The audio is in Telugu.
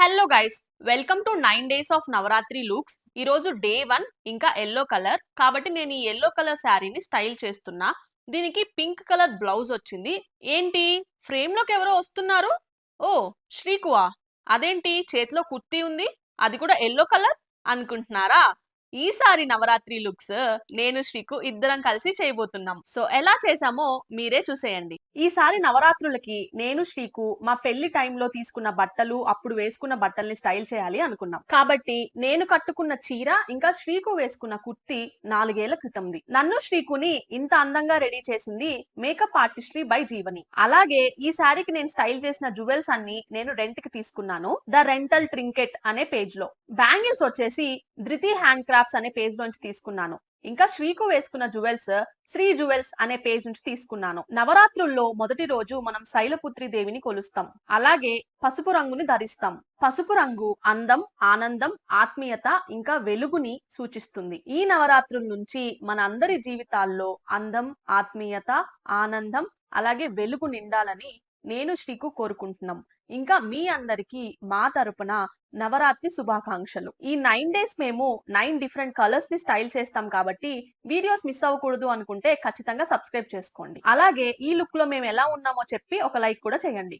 Hello guys welcome to nine days of Navratri looks ఈ రోజు డే వన్ ఇంకా ఎల్లో కలర్ కాబట్టి నేను ఈ ఎల్లో కలర్ శారీని స్టైల్ చేస్తున్నా. దీనికి పింక్ కలర్ బ్లౌజ్ వచ్చింది. ఏంటి? ఫ్రేమ్లోకి ఎవరో వస్తున్నారు? ఓ శ్రీకువా. అదేంటి? చేతిలో కుర్తీ ఉంది. అది కూడా ఎల్లో కలర్ అనుకుంటున్నారా? ఈసారి నవరాత్రి లుక్స్ నేను శ్రీకు ఇద్దరం కలిసి చేయబోతున్నాం. సో ఎలా చేసామో మీరే చూసేయండి. ఈసారి నవరాత్రులకి నేను శ్రీకు మా పెళ్ళి టైంలో తీసుకున్న బట్టలు అప్పుడు వేసుకున్న బట్టల్ని స్టైల్ చేయాలి అనుకున్నాం. కాబట్టి నేను కట్టుకున్న చీర ఇంకా శ్రీకు వేసుకున్న కుర్తి నాలుగేళ్ళ క్రితంది. నన్ను శ్రీకుని ఇంత అందంగా రెడీ చేసింది మేకప్ ఆర్టిస్ట్రీ బై జీవని. అలాగే ఈ శారీకి నేను స్టైల్ చేసిన జువెల్స్ అన్ని నేను రెంట్కి తీసుకున్నాను. ద రెంటల్ ట్రింకెట్ అనే పేజ్లో బ్యాంగిల్స్ వచ్చేసి ధృతి హ్యాండ్ క్రాఫ్ట్స్ అనే పేజ్ నుంచి తీసుకున్నాను. ఇంకా శ్రీకు వేసుకున్న జువెల్స్ శ్రీ జువెల్స్ అనే పేజ్ నుంచి తీసుకున్నాను. నవరాత్రుల్లో మొదటి రోజు మనం శైలపుత్రి దేవిని కొలుస్తాం. అలాగే పసుపు రంగుని ధరిస్తాం. పసుపు రంగు అందం ఆనందం ఆత్మీయత ఇంకా వెలుగుని సూచిస్తుంది. ఈ నవరాత్రుల నుంచి మన అందరి జీవితాల్లో అందం ఆత్మీయత ఆనందం అలాగే వెలుగు నిండాలని నేను శ్రీకు కోరుకుంటున్నాం. ఇంకా మీ అందరికీ మా తరపున నవరాత్రి శుభాకాంక్షలు. ఈ నైన్ డేస్ మేము నైన్ డిఫరెంట్ కలర్స్ని స్టైల్ చేస్తాం కాబట్టి వీడియోస్ మిస్ అవ్వకూడదు అనుకుంటే ఖచ్చితంగా సబ్స్క్రైబ్ చేసుకోండి. అలాగే ఈ లుక్లో మేము ఎలా ఉన్నామో చెప్పి ఒక లైక్ కూడా చేయండి.